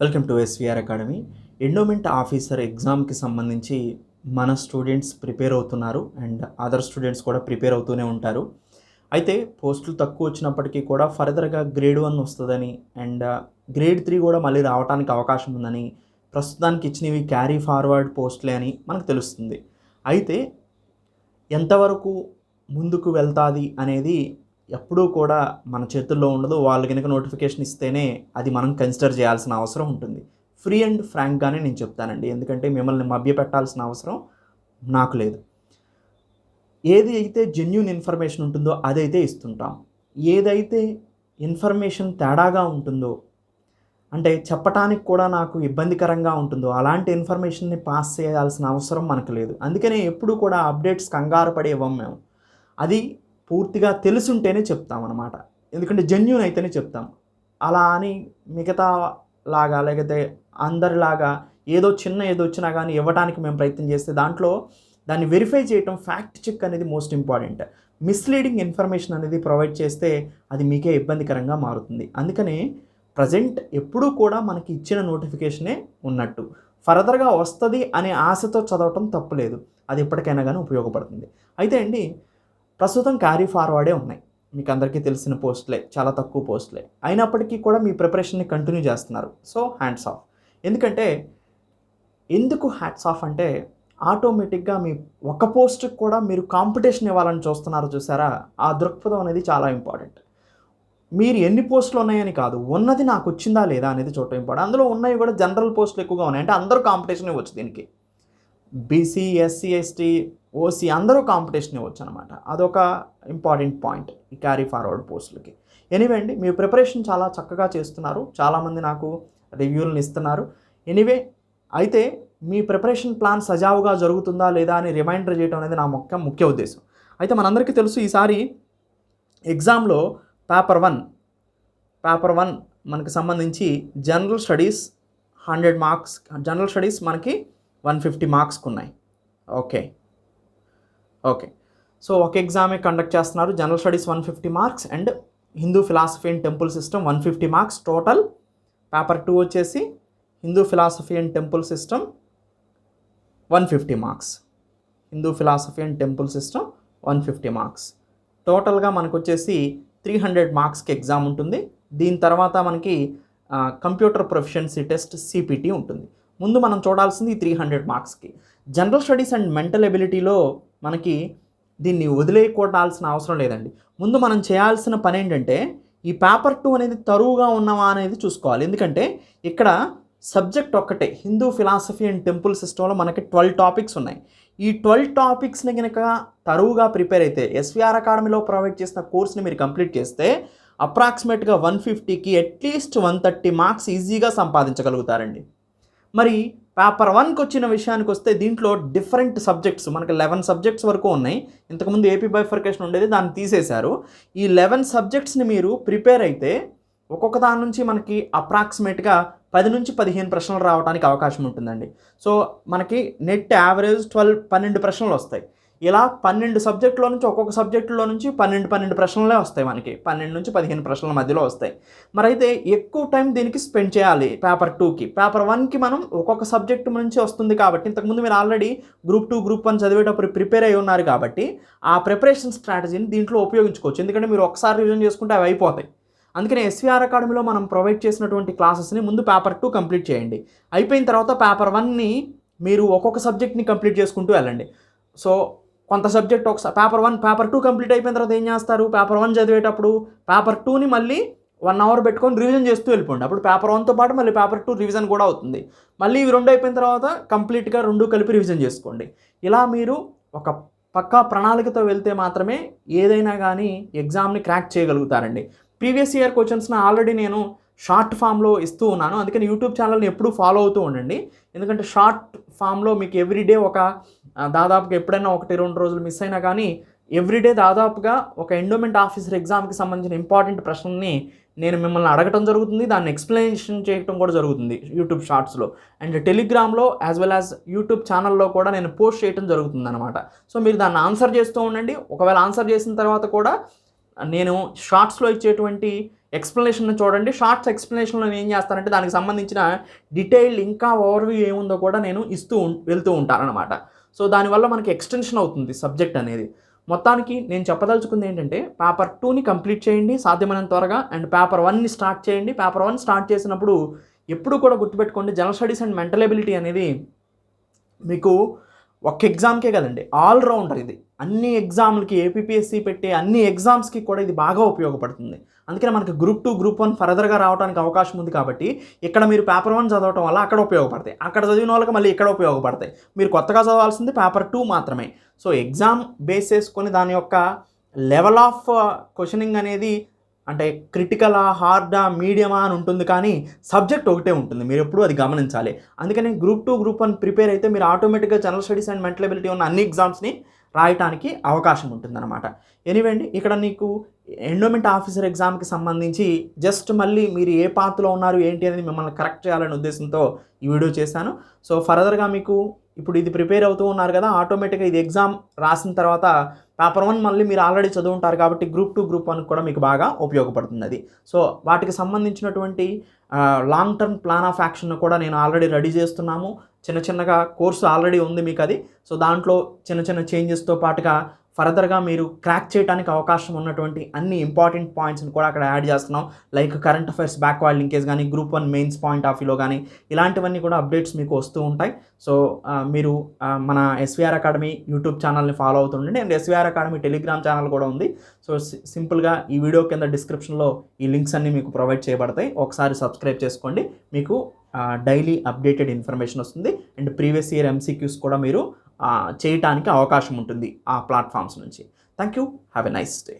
Welcome to SVR academy. Endowment officer ఎగ్జామ్కి సంబంధించి మన స్టూడెంట్స్ ప్రిపేర్ అవుతున్నారు అండ్ అదర్ స్టూడెంట్స్ కూడా ప్రిపేర్ అవుతూనే ఉంటారు. అయితే పోస్టులు తక్కువ వచ్చినప్పటికీ కూడా ఫర్దర్గా గ్రేడ్ వన్ వస్తుందని అండ్ గ్రేడ్ త్రీ కూడా మళ్ళీ రావడానికి అవకాశం ఉందని ప్రస్తుతానికి ఇచ్చినవి క్యారీ ఫార్వర్డ్ పోస్టులే అని మనకు తెలుస్తుంది. అయితే ఎంతవరకు ముందుకు వెళ్తాది అనేది ఎప్పుడూ కూడా మన చేతుల్లో ఉండదు. వాళ్ళు కనుక నోటిఫికేషన్ ఇస్తేనే అది మనం కన్సిడర్ చేయాల్సిన అవసరం ఉంటుంది. ఫ్రీ అండ్ ఫ్రాంక్గానే నేను చెప్తానండి. ఎందుకంటే మిమ్మల్ని మభ్యపెట్టాల్సిన అవసరం నాకు లేదు. ఏది అయితే జెన్యున్ ఇన్ఫర్మేషన్ ఉంటుందో అదైతే ఇస్తుంటాం. ఏదైతే ఇన్ఫర్మేషన్ తేడాగా ఉంటుందో అంటే చెప్పటానికి కూడా నాకు ఇబ్బందికరంగా ఉంటుందో అలాంటి ఇన్ఫర్మేషన్ని పాస్ చేయాల్సిన అవసరం మనకు లేదు. అందుకనే ఎప్పుడు కూడా అప్డేట్స్ కంగారు పడి ఇవ్వం మేము. అది పూర్తిగా తెలుసుంటేనే చెప్తాం అనమాట ఎందుకంటే జెన్యున్ అయితేనే చెప్తాం. అలా అని మిగతా లాగా లేకపోతే అందరిలాగా ఏదో చిన్న ఏదో వచ్చినా కానీ ఇవ్వడానికి మేము ప్రయత్నం చేస్తే దాంట్లో దాన్ని వెరిఫై చేయటం ఫ్యాక్ట్ చెక్ అనేది మోస్ట్ ఇంపార్టెంట్ మిస్లీడింగ్ ఇన్ఫర్మేషన్ అనేది ప్రొవైడ్ చేస్తే అది మీకే ఇబ్బందికరంగా మారుతుంది. అందుకని ప్రజెంట్ ఎప్పుడూ కూడా మనకి ఇచ్చిన నోటిఫికేషనే ఉన్నట్టు. ఫర్దర్గా వస్తుంది అనే ఆశతో చదవటం తప్పులేదు. అది ఎప్పటికైనా కానీ ఉపయోగపడుతుంది. అయితే అండి ప్రస్తుతం క్యారీ ఫార్వర్డే ఉన్నాయి. మీకు అందరికీ తెలిసిన పోస్టులే చాలా తక్కువ పోస్టులే అయినప్పటికీ కూడా మీ ప్రిపరేషన్ని కంటిన్యూ చేస్తున్నారు. సో హ్యాండ్స్ ఆఫ్ ఎందుకంటే ఎందుకు హ్యాట్స్ ఆఫ్ అంటే ఆటోమేటిక్గా మీ ఒక పోస్ట్కి కూడా మీరు కాంపిటీషన్ ఇవ్వాలని చూస్తున్నారు చూసారా? ఆ దృక్పథం అనేది చాలా ఇంపార్టెంట్ మీరు ఎన్ని పోస్టులు ఉన్నాయని కాదు ఉన్నది నాకు వచ్చిందా లేదా అనేది చూడటం ఇంపార్టెంట్ అందులో ఉన్నవి కూడా జనరల్ పోస్టులు ఎక్కువగా ఉన్నాయి. అంటే అందరూ కాంపిటీషన్ ఇవ్వచ్చు దీనికి. బీసీ ఎస్సీ ఎస్టీ ఓసీ అందరూ కాంపిటీషన్ ఇవ్వచ్చు అనమాట అదొక ఇంపార్టెంట్ పాయింట్ ఈ క్యారీ ఫార్వర్డ్ పోస్టులకి ఎనీవే అండి మీ ప్రిపరేషన్ చాలా చక్కగా చేస్తున్నారు. చాలామంది నాకు రివ్యూలను ఇస్తున్నారు. ఎనీవే అయితే మీ ప్రిపరేషన్ ప్లాన్ సజావుగా జరుగుతుందా లేదా అని రిమైండర్ చేయడం అనేది నా ముఖ్య ముఖ్య ఉద్దేశం. అయితే మనందరికీ తెలుసు ఈసారి ఎగ్జామ్లో పేపర్ వన్ పేపర్ వన్ మనకు సంబంధించి general studies hundred marks general studies మనకి వన్ ఫిఫ్టీ మార్క్స్కి ఉన్నాయి ఓకే ఓకే. సో ఒక ఎగ్జామే కండక్ట్ చేస్తున్నారు. General studies one fifty marks and Hindu philosophy and temple system one fifty marks total. Paper two వచ్చేసి Hindu philosophy and temple system one fifty marks. Hindu philosophy and temple system one fifty marks. టోటల్గా మనకు వచ్చేసి three hundred మార్క్స్కి exam ఉంటుంది. దీని తర్వాత మనకి computer proficiency test CPT ఉంటుంది. ముందు మనం చూడాల్సింది త్రీ హండ్రెడ్ మార్క్స్కి జనరల్ స్టడీస్ అండ్ మెంటల్ ఎబిలిటీలో మనకి దీన్ని వదిలేయకూడాల్సిన అవసరం లేదండి. ముందు మనం చేయాల్సిన పని ఏంటంటే ఈ పేపర్ టూ అనేది తరువుగా ఉన్నవా అనేది చూసుకోవాలి. ఎందుకంటే ఇక్కడ సబ్జెక్ట్ ఒక్కటే హిందూ ఫిలాసఫీ అండ్ టెంపుల్ సిస్టంలో మనకి ట్వెల్వ్ టాపిక్స్ ఉన్నాయి. ఈ ట్వెల్వ్ టాపిక్స్ని కనుక తరువుగా ప్రిపేర్ అయితే ఎస్విఆర్ అకాడమీలో ప్రొవైడ్ చేసిన కోర్స్ని మీరు కంప్లీట్ చేస్తే అప్రాక్సిమేట్గా వన్ ఫిఫ్టీకి అట్లీస్ట్ వన్ థర్టీ మార్క్స్ ఈజీగా సంపాదించగలుగుతారండి. మరి పేపర్ వన్కి వచ్చిన విషయానికి వస్తే దీంట్లో డిఫరెంట్ సబ్జెక్ట్స్ మనకి లెవెన్ సబ్జెక్ట్స్ వరకు ఉన్నాయి. ఇంతకుముందు ఏపీ బైఫర్కేషన్ ఉండేది దాన్ని తీసేశారు. ఈ లెవెన్ సబ్జెక్ట్స్ని మీరు ప్రిపేర్ అయితే ఒక్కొక్క దాని నుంచి మనకి అప్రాక్సిమేట్గా పది నుంచి పదిహేను ప్రశ్నలు రావడానికి అవకాశం ఉంటుందండి. సో మనకి నెట్ యావరేజ్ ట్వెల్వ్ పన్నెండు ప్రశ్నలు వస్తాయి. ఇలా పన్నెండు సబ్జెక్టులో నుంచి ఒక్కొక్క సబ్జెక్టులో నుంచి పన్నెండు పన్నెండు ప్రశ్నలే వస్తాయి మనకి. పన్నెండు నుంచి పదిహేను ప్రశ్నల మధ్యలో వస్తాయి. మరి అయితే ఎక్కువ టైం దీనికి స్పెండ్ చేయాలి పేపర్ టూకి పేపర్ వన్కి మనం ఒక్కొక్క సబ్జెక్టు నుంచి వస్తుంది కాబట్టి ఇంతకుముందు మీరు already group two group one చదివేటప్పుడు ప్రిపేర్ అయి ఉన్నారు కాబట్టి ఆ ప్రిపరేషన్ స్ట్రాటజీని దీంట్లో ఉపయోగించుకోవచ్చు. ఎందుకంటే మీరు ఒకసారి రివిజన్ చేసుకుంటే అవి అయిపోతాయి. అందుకనే ఎస్విఆర్ అకాడమీలో మనం ప్రొవైడ్ చేసినటువంటి క్లాసెస్ని ముందు పేపర్ టూ కంప్లీట్ చేయండి. అయిపోయిన తర్వాత పేపర్ వన్ని మీరు ఒక్కొక్క సబ్జెక్ట్ని కంప్లీట్ చేసుకుంటూ వెళ్ళండి. సో కొంత సబ్జెక్ట్ ఒకసారి paper one paper two complete అయిపోయిన తర్వాత ఏం చేస్తారు? పేపర్ వన్ చదివేటప్పుడు పేపర్ టూని మళ్ళీ వన్ అవర్ పెట్టుకొని రివిజన్ చేస్తూ వెళ్ళిపోండి. అప్పుడు పేపర్ వన్తో పాటు మళ్ళీ పేపర్ టూ రివిజన్ కూడా అవుతుంది. మళ్ళీ ఇవి రెండు అయిపోయిన తర్వాత కంప్లీట్గా రెండు కలిపి రివిజన్ చేసుకోండి. ఇలా మీరు ఒక పక్కా ప్రణాళికతో వెళ్తే మాత్రమే ఏదైనా కానీ ఎగ్జామ్ని క్రాక్ చేయగలుగుతారండి. ప్రీవియస్ ఇయర్ క్వశ్చన్స్ని ఆల్రెడీ నేను షార్ట్ ఫామ్లో ఇస్తూ ఉన్నాను. అందుకని యూట్యూబ్ ఛానల్ని ఎప్పుడూ ఫాలో అవుతూ ఉండండి. ఎందుకంటే షార్ట్ ఫామ్లో మీకు ఎవ్రీడే ఒక దాదాపుగా ఎప్పుడైనా ఒకటి రెండు రోజులు మిస్ అయినా కానీ ఎవ్రీడే దాదాపుగా ఒక ఎండోమెంట్ ఆఫీసర్ ఎగ్జామ్కి సంబంధించిన ఇంపార్టెంట్ ప్రశ్నల్ని నేను మిమ్మల్ని అడగటం జరుగుతుంది దాన్ని ఎక్స్ప్లెనేషన్ చేయటం కూడా జరుగుతుంది యూట్యూబ్ షార్ట్స్లో అండ్ టెలిగ్రామ్లో యాజ్ వెల్ యాజ్ యూట్యూబ్ ఛానల్లో కూడా నేను పోస్ట్ చేయటం జరుగుతుంది అనమాట సో మీరు దాన్ని ఆన్సర్ చేస్తూ ఉండండి. ఒకవేళ ఆన్సర్ చేసిన తర్వాత కూడా నేను షార్ట్స్లో ఇచ్చేటువంటి ఎక్స్ప్లెనేషన్ చూడండి. షార్ట్స్ ఎక్స్ప్లెనేషన్లో నేను ఏం చేస్తానంటే దానికి సంబంధించిన డీటెయిల్ ఇంకా ఓవర్వ్యూ ఏముందో కూడా నేను ఇస్తూ వెళ్తూ ఉంటానన్నమాట. సో దానివల్ల మనకి ఎక్స్టెన్షన్ అవుతుంది సబ్జెక్ట్ అనేది. మొత్తానికి నేను చెప్పదలుచుకుంది ఏంటంటే పేపర్ టూని కంప్లీట్ చేయండి సాధ్యమైనంత త్వరగా అండ్ పేపర్ వన్ని స్టార్ట్ చేయండి. పేపర్ వన్ స్టార్ట్ చేసినప్పుడు ఎప్పుడు కూడా గుర్తుపెట్టుకోండి general studies and mental ability అనేది మీకు ఒక్క ఎగ్జామ్కే కదండి ఆల్ రౌండర్ ఇది. అన్ని ఎగ్జామ్లకి ఏపీపీఎస్సీ పెట్టే అన్ని ఎగ్జామ్స్కి కూడా ఇది బాగా ఉపయోగపడుతుంది. అందుకనే మనకి గ్రూప్ టూ గ్రూప్ వన్ ఫర్దర్గా రావడానికి అవకాశం ఉంది కాబట్టి ఇక్కడ మీరు పేపర్ వన్ చదవటం వల్ల అక్కడ ఉపయోగపడతాయి. అక్కడ చదివిన వాళ్ళకి మళ్ళీ ఇక్కడ ఉపయోగపడతాయి. మీరు కొత్తగా చదవాల్సింది పేపర్ టూ మాత్రమే. సో ఎగ్జామ్ బేస్ చేసుకొని దాని యొక్క లెవెల్ ఆఫ్ క్వశ్చనింగ్ అనేది అంటే క్రిటికలా హార్డా మీడియమా అని ఉంటుంది కానీ సబ్జెక్ట్ ఒకటే ఉంటుంది. మీరు ఎప్పుడూ అది గమనించాలి. అందుకని group two group one prepare అయితే మీరు ఆటోమేటిక్గా general studies and mental ability ఉన్న అన్ని ఎగ్జామ్స్ని రాయటానికి అవకాశం ఉంటుందన్నమాట. ఎనివే అండి ఇక్కడ నీకు ఎండోమెంట్ ఆఫీసర్ ఎగ్జామ్కి సంబంధించి జస్ట్ మళ్ళీ మీరు ఏ పాత్రలో ఉన్నారు ఏంటి అనేది మిమ్మల్ని కరెక్ట్ చేయాలనే ఉద్దేశంతో ఈ వీడియో చేశాను. సో ఫర్దర్గా మీకు ఇప్పుడు ఇది ప్రిపేర్ అవుతూ ఉన్నారు కదా ఆటోమేటిక్గా ఇది ఎగ్జామ్ రాసిన తర్వాత పేపర్ వన్ మళ్ళీ మీరు ఆల్రెడీ చదువుంటారు కాబట్టి గ్రూప్ టూ గ్రూప్ వన్ కూడా మీకు బాగా ఉపయోగపడుతుంది అది. సో వాటికి సంబంధించినటువంటి long term plan of action కూడా నేను ఆల్రెడీ రెడీ చేస్తున్నాము. చిన్న చిన్నగా కోర్సు ఆల్రెడీ ఉంది మీకు అది సో దాంట్లో చిన్న చిన్న చేంజెస్తో పాటుగా ఫర్దర్గా మీరు క్రాక్ చేయడానికి అవకాశం ఉన్నటువంటి అన్ని ఇంపార్టెంట్ పాయింట్స్ని కూడా అక్కడ యాడ్ చేస్తున్నాం. Like current affairs backward linkage కానీ group one mains point of వ్యూలో కానీ ఇలాంటివన్నీ కూడా అప్డేట్స్ మీకు వస్తూ ఉంటాయి. సో మీరు మన ఎస్విఆర్ అకాడమీ యూట్యూబ్ ఛానల్ని follow అవుతుండండి. And SVR academy telegram channel కూడా ఉంది. సో సింపుల్గా ఈ వీడియో కింద డిస్క్రిప్షన్లో ఈ లింక్స్ అన్నీ మీకు ప్రొవైడ్ చేయబడతాయి. ఒకసారి సబ్స్క్రైబ్ చేసుకోండి. మీకు డైలీ అప్డేటెడ్ ఇన్ఫర్మేషన్ వస్తుంది. అండ్ ప్రీవియస్ ఇయర్ ఎంసీక్యూస్ కూడా మీరు చేయటానికి అవకాశం ఉంటుంది ఆ ప్లాట్ఫామ్స్ నుంచి. Thank you have a nice day.